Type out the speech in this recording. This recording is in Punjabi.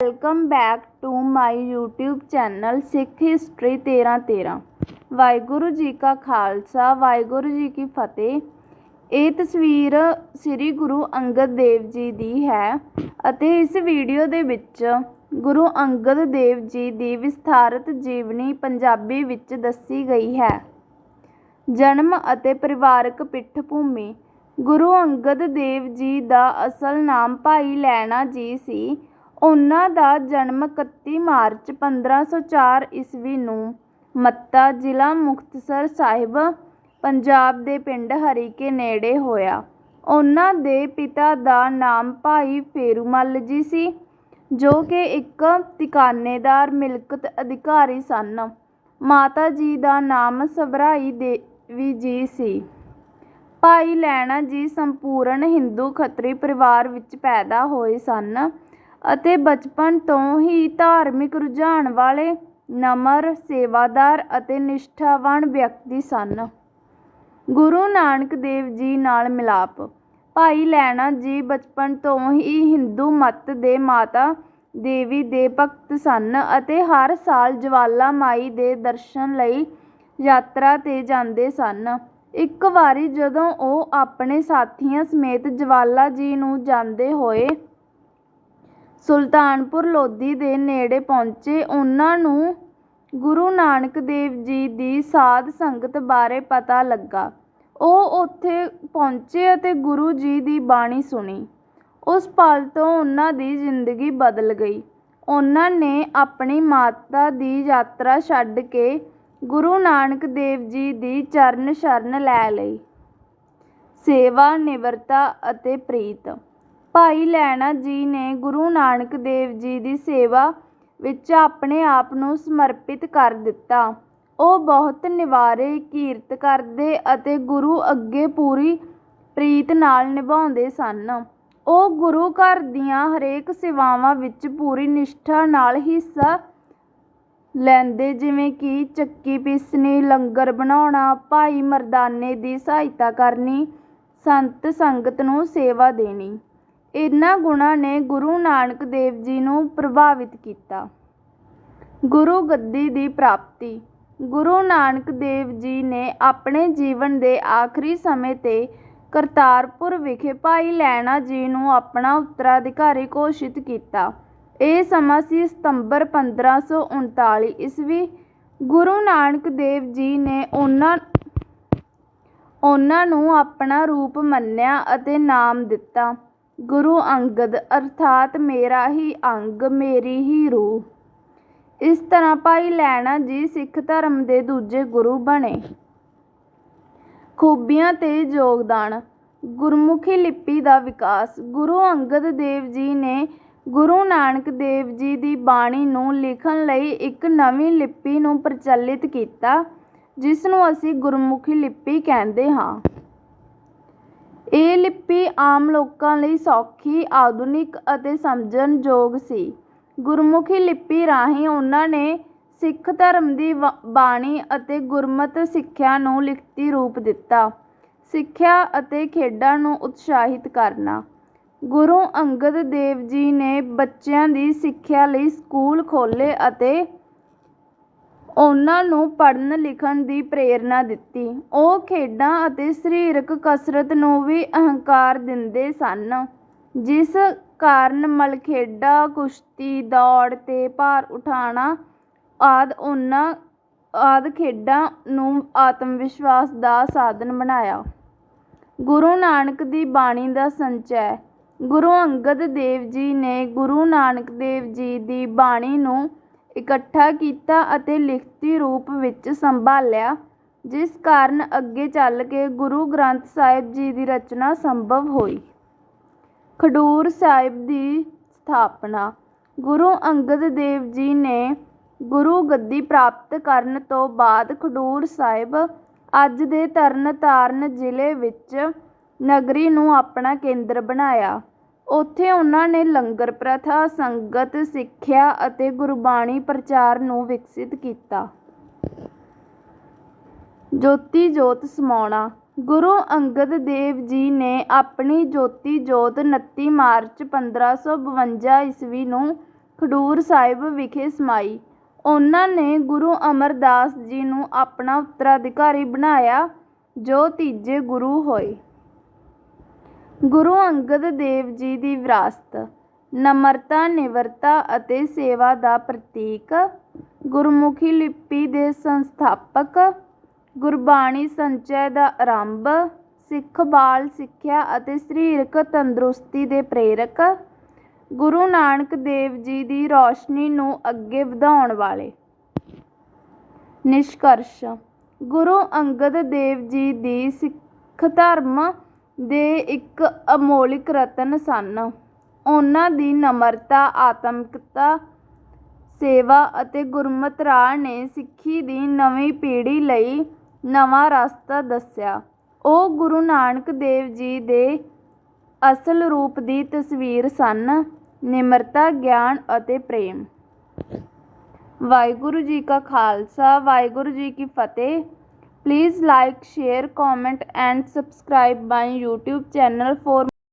Welcome back to my YouTube channel Sikh history 1313 Waheguru ji ਕਾ ਖਾਲਸਾ, ਵਾਹਿਗੁਰੂ ਜੀ ਕੀ ਫਤਿਹ। ਇਹ ਤਸਵੀਰ ਸ੍ਰੀ ਗੁਰੂ ਅੰਗਦ ਦੇਵ ਜੀ ਦੀ ਹੈ ਅਤੇ ਇਸ ਵੀਡੀਓ ਦੇ ਵਿੱਚ ਗੁਰੂ ਅੰਗਦ ਦੇਵ ਜੀ ਦੀ ਵਿਸਥਾਰਤ ਜੀਵਨੀ ਪੰਜਾਬੀ ਵਿੱਚ ਦੱਸੀ ਗਈ ਹੈ। ਜਨਮ ਅਤੇ ਪਰਿਵਾਰਕ ਪਿੱਠਭੂਮੀ। ਗੁਰੂ ਅੰਗਦ ਦੇਵ ਜੀ ਦਾ ਅਸਲ ਨਾਮ ਭਾਈ ਲੈਣਾ ਜੀ ਸੀ। ਉਹਨਾਂ ਦਾ ਜਨਮ 31 ਮਾਰਚ 1504 ਈਸਵੀ ਨੂੰ ਮੱਤਾ ਜ਼ਿਲ੍ਹਾ ਮੁਕਤਸਰ ਸਾਹਿਬ, ਪੰਜਾਬ ਦੇ ਪਿੰਡ ਹਰੀਕੇ ਨੇੜੇ ਹੋਇਆ। ਉਹਨਾਂ ਦੇ ਪਿਤਾ ਦਾ ਨਾਮ ਭਾਈ ਫੇਰੂਮੱਲ ਜੀ ਸੀ, ਜੋ ਕਿ ਇੱਕ ਤਿਕਾਨੇਦਾਰ ਮਿਲਕਤ ਅਧਿਕਾਰੀ ਸਨ। ਮਾਤਾ ਜੀ ਦਾ ਨਾਮ ਸਭਰਾਈ ਦੇਵੀ ਜੀ ਸੀ। ਭਾਈ ਲਹਿਣਾ ਜੀ ਸੰਪੂਰਨ ਹਿੰਦੂ ਖੱਤਰੀ ਪਰਿਵਾਰ ਵਿੱਚ ਪੈਦਾ ਹੋਏ ਸਨ। ਅਤੇ ਬਚਪਨ ਤੋਂ ਹੀ ਧਾਰਮਿਕ ਰੁਝਾਨ ਵਾਲੇ ਨਮਰ, ਸੇਵਾਦਾਰ ਅਤੇ ਨਿਸ਼ਠਾਵਾਨ ਵਿਅਕਤੀ ਸਨ। ਗੁਰੂ ਨਾਨਕ ਦੇਵ ਜੀ ਨਾਲ ਮਿਲਾਪ। ਭਾਈ ਲਹਿਣਾ ਜੀ ਬਚਪਨ ਤੋਂ ਹੀ ਹਿੰਦੂ ਮੱਤ ਦੇ ਮਾਤਾ ਦੇਵੀ ਦੇ ਭਗਤ ਸਨ ਅਤੇ ਹਰ ਸਾਲ ਜਵਾਲਾ ਮਾਈ ਦੇ ਦਰਸ਼ਨ ਲਈ ਯਾਤਰਾ ਤੇ ਜਾਂਦੇ ਸਨ। ਇੱਕ ਵਾਰੀ ਜਦੋਂ ਉਹ ਆਪਣੇ ਸਾਥੀਆਂ ਸਮੇਤ ਜਵਾਲਾ ਜੀ ਨੂੰ ਜਾਂਦੇ ਹੋਏ ਸੁਲਤਾਨਪੁਰ ਲੋਧੀ ਦੇ ਨੇੜੇ ਪਹੁੰਚੇ ਉਹਨਾਂ ਨੂੰ ਗੁਰੂ ਨਾਨਕ ਦੇਵ ਜੀ ਦੀ ਸਾਧ ਸੰਗਤ ਬਾਰੇ ਪਤਾ ਲੱਗਾ। ਉਹ ਉੱਥੇ ਪਹੁੰਚੇ ਅਤੇ ਗੁਰੂ ਜੀ ਦੀ ਬਾਣੀ ਸੁਣੀ। ਉਸ ਪਲ ਤੋਂ ਉਹਨਾਂ ਦੀ ਜ਼ਿੰਦਗੀ ਬਦਲ ਗਈ। ਉਹਨਾਂ ਨੇ ਆਪਣੀ ਮਾਤਾ ਦੀ ਯਾਤਰਾ ਛੱਡ ਕੇ ਗੁਰੂ ਨਾਨਕ ਦੇਵ ਜੀ ਦੀ ਚਰਨ ਸ਼ਰਨ ਲੈ ਲਈ। ਸੇਵਾ, ਨਿਵਰਤਾ ਅਤੇ ਪ੍ਰੀਤ। ਭਾਈ ਲਹਿਣਾ ਜੀ ਨੇ ਗੁਰੂ ਨਾਨਕ ਦੇਵ ਜੀ ਦੀ ਸੇਵਾ ਵਿੱਚ ਆਪਣੇ ਆਪ ਨੂੰ ਸਮਰਪਿਤ ਕਰ ਦਿੱਤਾ। ਉਹ ਬਹੁਤ ਨਿਵਾਰੇ ਕੀਰਤ ਕਰਦੇ ਅਤੇ ਗੁਰੂ ਅੱਗੇ ਪੂਰੀ ਪ੍ਰੀਤ ਨਾਲ ਨਿਭਾਉਂਦੇ ਸਨ। ਉਹ ਗੁਰੂ ਘਰ ਦੀਆਂ ਹਰੇਕ ਸੇਵਾਵਾਂ ਵਿੱਚ ਪੂਰੀ ਨਿਸ਼ਠਾ ਨਾਲ ਹਿੱਸਾ ਲੈਂਦੇ, ਜਿਵੇਂ ਕਿ ਚੱਕੀ ਪੀਸਣੀ, ਲੰਗਰ ਬਣਾਉਣਾ, ਭਾਈ ਮਰਦਾਨੇ ਦੀ ਸਹਾਇਤਾ ਕਰਨੀ, ਸੰਤ ਸੰਗਤ ਨੂੰ ਸੇਵਾ ਦੇਣੀ। ਇਹਨਾਂ ਗੁਣਾਂ ਨੇ ਗੁਰੂ ਨਾਨਕ ਦੇਵ ਜੀ ਨੂੰ ਪ੍ਰਭਾਵਿਤ ਕੀਤਾ। ਗੁਰੂ ਗੱਦੀ ਦੀ ਪ੍ਰਾਪਤੀ। ਗੁਰੂ ਨਾਨਕ ਦੇਵ ਜੀ ਨੇ ਆਪਣੇ ਜੀਵਨ ਦੇ ਆਖਰੀ ਸਮੇਂ ਤੇ ਕਰਤਾਰਪੁਰ ਵਿਖੇ ਭਾਈ ਲਹਿਣਾ ਜੀ ਨੂੰ ਆਪਣਾ ਉੱਤਰਾਧਿਕਾਰੀ ਘੋਸ਼ਿਤ ਕੀਤਾ। ਇਹ ਸਮਾਂ ਸੀ ਸਤੰਬਰ 1539 ਈਸਵੀ। ਗੁਰੂ ਨਾਨਕ ਦੇਵ ਜੀ ਨੇ ਉਹਨਾਂ ਉਹਨਾਂ ਨੂੰ ਆਪਣਾ ਰੂਪ ਮੰਨਿਆ ਅਤੇ ਨਾਮ ਦਿੱਤਾ। ਗੁਰੂ ਅੰਗਦ, ਅਰਥਾਤ ਮੇਰਾ ਹੀ ਅੰਗ, ਮੇਰੀ ਹੀ ਰੂਹ। ਇਸ ਤਰ੍ਹਾਂ ਭਾਈ ਲਹਿਣਾ ਜੀ ਸਿੱਖ ਧਰਮ ਦੇ ਦੂਜੇ ਗੁਰੂ ਬਣੇ। ਖੂਬੀਆਂ ਤੇ ਯੋਗਦਾਨ, ਗੁਰਮੁਖੀ ਲਿਪੀ ਦਾ ਵਿਕਾਸ। ਗੁਰੂ ਅੰਗਦ ਦੇਵ ਜੀ ਨੇ ਗੁਰੂ ਨਾਨਕ ਦੇਵ ਜੀ ਦੀ ਬਾਣੀ ਨੂੰ ਲਿਖਣ ਲਈ ਇੱਕ ਨਵੀਂ ਲਿਪੀ ਨੂੰ ਪ੍ਰਚਲਿਤ ਕੀਤਾ, ਜਿਸ ਨੂੰ ਅਸੀਂ ਗੁਰਮੁਖੀ ਲਿਪੀ ਕਹਿੰਦੇ ਹਾਂ। ਇਹ ਲਿਪੀ ਆਮ ਲੋਕਾਂ ਲਈ ਸੌਖੀ, ਆਧੁਨਿਕ ਅਤੇ ਸਮਝਣ ਯੋਗ ਸੀ। ਗੁਰਮੁਖੀ ਲਿਪੀ ਰਾਹੀਂ ਉਹਨਾਂ ਨੇ ਸਿੱਖ ਧਰਮ ਦੀ ਵ, ਬਾਣੀ ਅਤੇ ਗੁਰਮਤਿ ਸਿੱਖਿਆ ਨੂੰ ਲਿਖਤੀ ਰੂਪ ਦਿੱਤਾ। ਸਿੱਖਿਆ ਅਤੇ ਖੇਡਾਂ ਨੂੰ ਉਤਸ਼ਾਹਿਤ ਕਰਨਾ। ਗੁਰੂ ਅੰਗਦ ਦੇਵ ਜੀ ਨੇ ਬੱਚਿਆਂ ਦੀ ਸਿੱਖਿਆ ਲਈ ਸਕੂਲ ਖੋਲ੍ਹੇ ਅਤੇ ਉਹਨਾਂ ਨੂੰ ਪੜ੍ਹਨ ਲਿਖਣ ਦੀ ਪ੍ਰੇਰਨਾ ਦਿੱਤੀ। ਉਹ ਖੇਡਾਂ ਅਤੇ ਸਰੀਰਕ ਕਸਰਤ ਨੂੰ ਵੀ ਅਹੰਕਾਰ ਦਿੰਦੇ ਸਨ, ਜਿਸ ਕਾਰਨ ਮਲਖੇਡਾਂ, ਕੁਸ਼ਤੀ, ਦੌੜ ਤੇ ਭਾਰ ਉਠਾਉਣਾ ਆਦਿ ਉਹਨਾਂ, ਆਦਿ ਖੇਡਾਂ ਨੂੰ ਆਤਮ ਵਿਸ਼ਵਾਸ ਦਾ ਸਾਧਨ ਬਣਾਇਆ। ਗੁਰੂ ਨਾਨਕ ਦੀ ਬਾਣੀ ਦਾ ਸੰਚੈ। ਗੁਰੂ ਅੰਗਦ ਦੇਵ ਜੀ ਨੇ ਗੁਰੂ ਨਾਨਕ ਦੇਵ ਜੀ ਦੀ ਬਾਣੀ ਨੂੰ ਇਕੱਠਾ ਕੀਤਾ ਅਤੇ ਲਿਖਤੀ ਰੂਪ ਵਿੱਚ ਸੰਭਾਲਿਆ, ਜਿਸ ਕਾਰਨ ਅੱਗੇ ਚੱਲ ਕੇ ਗੁਰੂ ਗ੍ਰੰਥ ਸਾਹਿਬ ਜੀ ਦੀ ਰਚਨਾ ਸੰਭਵ ਹੋਈ। ਖਡੂਰ ਸਾਹਿਬ ਦੀ ਸਥਾਪਨਾ, ਗੁਰੂ ਅੰਗਦ ਦੇਵ ਜੀ ਨੇ ਗੁਰੂ ਗੱਦੀ ਪ੍ਰਾਪਤ ਕਰਨ ਤੋਂ ਬਾਅਦ ਖਡੂਰ ਸਾਹਿਬ ਅੱਜ ਦੇ ਤਰਨ ਤਾਰਨ ਜ਼ਿਲ੍ਹੇ ਵਿੱਚ ਨਗਰੀ ਨੂੰ ਆਪਣਾ ਕੇਂਦਰ ਬਣਾਇਆ। ਉੱਥੇ ਉਹਨਾਂ ਨੇ ਲੰਗਰ ਪ੍ਰਥਾ, ਸੰਗਤ, ਸਿੱਖਿਆ ਅਤੇ ਗੁਰਬਾਣੀ ਪ੍ਰਚਾਰ ਨੂੰ ਵਿਕਸਿਤ ਕੀਤਾ ਜੋਤੀ ਜੋਤ ਸਮਾਉਣਾ ਗੁਰੂ ਅੰਗਦ ਦੇਵ ਜੀ ਨੇ ਆਪਣੀ ਜੋਤੀ ਜੋਤ 29 ਮਾਰਚ 1552 ਈਸਵੀ ਨੂੰ ਖਡੂਰ ਸਾਹਿਬ ਵਿਖੇ ਸਮਾਈ। ਉਨ੍ਹਾਂ ਨੇ ਗੁਰੂ ਅਮਰਦਾਸ ਜੀ ਨੂੰ ਆਪਣਾ ਉੱਤਰਾਧਿਕਾਰੀ ਬਣਾਇਆ, ਜੋ ਤੀਜੇ ਗੁਰੂ ਹੋਏ। ਗੁਰੂ ਅੰਗਦ ਦੇਵ ਜੀ ਦੀ ਵਿਰਾਸਤ, ਨਮਰਤਾ ਨਿਮਰਤਾ ਅਤੇ ਸੇਵਾ ਦਾ ਪ੍ਰਤੀਕ, ਗੁਰਮੁਖੀ ਲਿਪੀ ਦੇ ਸੰਸਥਾਪਕ, ਗੁਰਬਾਣੀ ਸੰਚੈ ਦਾ ਆਰੰਭ, ਸਿੱਖ ਬਾਲ ਸਿੱਖਿਆ ਅਤੇ ਸਰੀਰਕ ਤੰਦਰੁਸਤੀ ਦੇ ਪ੍ਰੇਰਕ, ਗੁਰੂ ਨਾਨਕ ਦੇਵ ਜੀ ਦੀ ਰੌਸ਼ਨੀ ਨੂੰ ਅੱਗੇ ਵਧਾਉਣ ਵਾਲੇ। ਨਿਸ਼ਕਰਸ਼, ਗੁਰੂ ਅੰਗਦ ਦੇਵ ਜੀ ਦੀ ਸਿੱਖ ਧਰਮ ਦੇ ਇੱਕ ਅਮੋਲਿਕ ਰਤਨ ਸਨ। ਉਨ੍ਹਾਂ ਦੀ ਨਮਰਤਾ, ਆਤਮਿਕਤਾ, ਸੇਵਾ ਅਤੇ ਗੁਰਮਤਿ ਰਾਹ ਨੇ ਸਿੱਖੀ ਦੀ ਨਵੀਂ ਪੀੜ੍ਹੀ ਲਈ ਨਵਾਂ ਰਸਤਾ ਦੱਸਿਆ। ਉਹ ਗੁਰੂ ਨਾਨਕ ਦੇਵ ਜੀ ਦੇ ਅਸਲ ਰੂਪ ਦੀ ਤਸਵੀਰ ਸਨ ਨਿਮਰਤਾ, ਗਿਆਨ ਅਤੇ ਪ੍ਰੇਮ। ਵਾਹਿਗੁਰੂ ਜੀ ਕਾ ਖਾਲਸਾ, ਵਾਹਿਗੁਰੂ ਜੀ ਕੀ ਫਤਿਹ। Please like, share, comment and subscribe my YouTube channel for